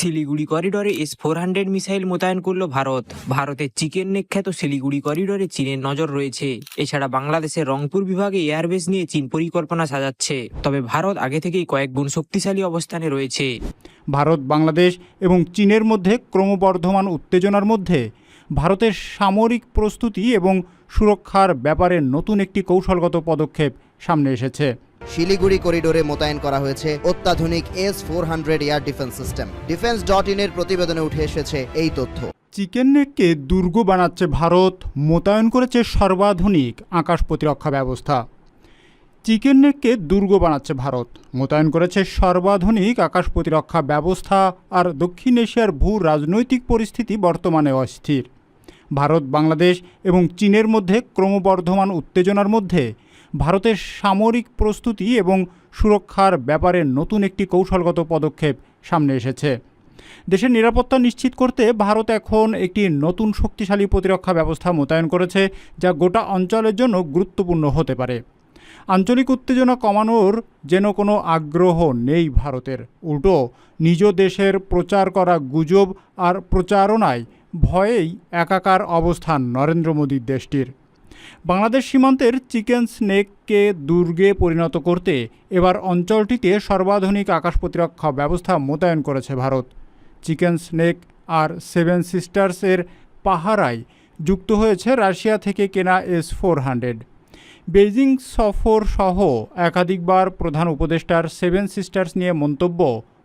শিলিগুড়ি করিডোরে S four hundred missile মোতায়েন করল ভারত। ভারতের চিকেন নেক শিলিগুড়ি করিডরে চীনের নজর রয়েছে। এছাড়া বাংলাদেশের রংপুর বিভাগে এয়ারবেস নিয়ে চীন পরিকল্পনা সাজাচ্ছে। তবে ভারত আগে থেকেই কয়েক গুণ শক্তিশালী অবস্থানে রয়েছে। ভারত, বাংলাদেশ এবং চীনের মধ্যে ক্রমবর্ধমান উত্তেজনার মধ্যে ভারতের সামরিক প্রস্তুতি এবং সুরক্ষার ব্যাপারে নতুন একটি কৌশলগত পদক্ষেপ সামনে এসেছে। শিলিগুড়ি করিডোরে মোতায়েন করা হয়েছে অত্যাধুনিক S four hundred air defence system defence dot ইনের প্রতিবেদনে উঠে এসেছে এই তথ্য। চিকেন নেককে দুর্গ বানাচ্ছে ভারত মোতায়েন করেছে সর্বাধুনিক আকাশ প্রতিরক্ষা ব্যবস্থা। চিকেন নেককে দুর্গ বানাচ্ছে ভারত মোতায়েন করেছে সর্বাধুনিক আকাশ প্রতিরক্ষা ব্যবস্থা আর দক্ষিণ এশিয়ার ভূ রাজনৈতিক পরিস্থিতি বর্তমানে অস্থির। ভারত বাংলাদেশ এবং চীনের মধ্যে ক্রমবর্ধমান উত্তেজনার মধ্যে ভারতের সামরিক প্রস্তুতি এবং সুরক্ষার ব্যাপারে নতুন একটি কৌশলগত পদক্ষেপ সামনে এসেছে। দেশের নিরাপত্তা নিশ্চিত করতে ভারত এখন একটি নতুন শক্তিশালী প্রতিরক্ষা ব্যবস্থা মোতায়েন করেছে, যা গোটা অঞ্চলের জন্য গুরুত্বপূর্ণ হতে পারে। আঞ্চলিক উত্তেজনা কমানোর যেন কোনো আগ্রহ নেই ভারতের। উল্টো, নিজ দেশের প্রচার করা গুজব আর প্রচারণায় ভয়েই একাকার অবস্থান নরেন্দ্র মোদীর দেশটির। বাংলাদেশ সীমান্তের চিকেন স্নেককে দুর্গে পরিণত করতে এবার অঞ্চলটিতে সর্বাধুনিক আকাশ প্রতিরক্ষা ব্যবস্থা মোতায়েন করেছে ভারত। চিকেন স্নেক আর সেভেন সিস্টার্সের পাহারায় যুক্ত হয়েছে রাশিয়া থেকে কেনা এস ফোর হান্ড্রেড। বেইজিং সফর সহ একাধিকবার প্রধান উপদেষ্টার সেভেন সিস্টার্স নিয়ে মন্তব্য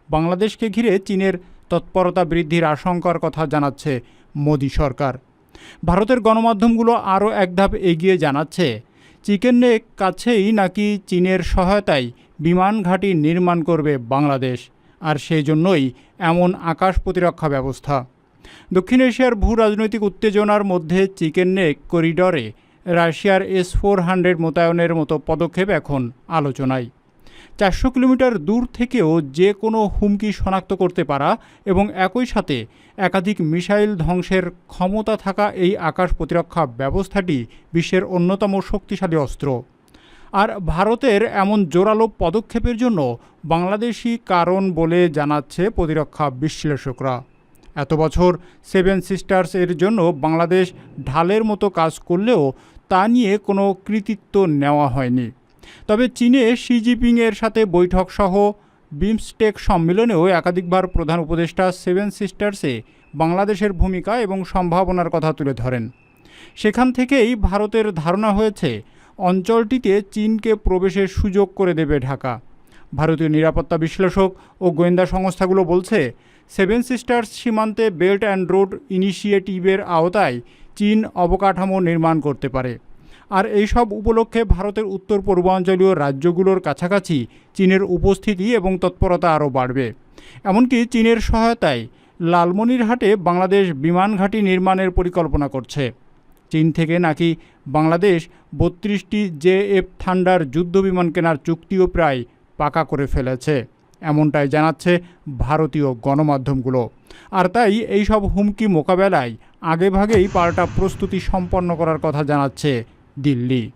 বাংলাদেশকে ঘিরে চীনের তৎপরতা বৃদ্ধির আশঙ্কার কথা জানাচ্ছে মোদী সরকার। ভারতের গণমাধ্যমগুলো আরও এক ধাপ এগিয়ে জানাচ্ছে। চিকেন নেক কাছেই নাকি চীনের সহায়তায় বিমান ঘাঁটি নির্মাণ করবে বাংলাদেশ, আর সেই জন্যই এমন আকাশ প্রতিরক্ষা ব্যবস্থা। দক্ষিণ এশিয়ার ভূ রাজনৈতিক উত্তেজনার মধ্যে চিকেন নেক করিডরে রাশিয়ার এস ফোর হান্ড্রেড মোতায়েনের মতো পদক্ষেপ এখন আলোচনায়। চারশো কিলোমিটার দূর থেকেও যে কোনো হুমকি শনাক্ত করতে পারা এবং একই সাথে একাধিক মিসাইল ধ্বংসের ক্ষমতা থাকা এই আকাশ প্রতিরক্ষা ব্যবস্থাটি বিশ্বের অন্যতম শক্তিশালী অস্ত্র। আর ভারতের এমন জোরালো পদক্ষেপের জন্য বাংলাদেশি কারণ বলে জানাচ্ছে প্রতিরক্ষা বিশ্লেষকরা। এত বছর সেভেন সিস্টার্স এর জন্য বাংলাদেশ ঢালের মতো কাজ করলেও তা নিয়ে কোনো কৃতিত্ব নেওয়া হয়নি। তবে চীনে শি জিপিংয়ের সাথে বৈঠক সহ বিমস্টেক সম্মেলনেও একাধিকবার প্রধান উপদেষ্টা সেভেন সিস্টার্সে বাংলাদেশের ভূমিকা এবং সম্ভাবনার কথা তুলে ধরেন। সেখান থেকেই ভারতের ধারণা হয়েছে, অঞ্চলটিতে চীনকে প্রবেশের সুযোগ করে দেবে ঢাকা। ভারতীয় নিরাপত্তা বিশ্লেষক ও গোয়েন্দা সংস্থাগুলো বলছে, সেভেন সিস্টার্স সীমান্তে বেল্ট অ্যান্ড রোড ইনিশিয়েটিভের আওতায় চীন অবকাঠামো নির্মাণ করতে পারে। আর এইসব উপলক্ষে ভারতের উত্তর পূর্বাঞ্চলীয় রাজ্যগুলোর কাছাকাছি চীনের উপস্থিতি এবং তৎপরতা আরও বাড়বে। এমনকি চীনের সহায়তায় লালমনিরহাটে বাংলাদেশ বিমান ঘাঁটি নির্মাণের পরিকল্পনা করছে। চীন থেকে নাকি বাংলাদেশ বত্রিশটি জে এফ থান্ডার যুদ্ধ বিমান কেনার চুক্তিও প্রায় পাকা করে ফেলেছে। এমনটাই জানাচ্ছে ভারতীয় গণমাধ্যমগুলো। আর তাই এইসব হুমকি মোকাবেলায় আগেভাগেই পাল্টা প্রস্তুতি সম্পন্ন করার কথা জানাচ্ছে 电力。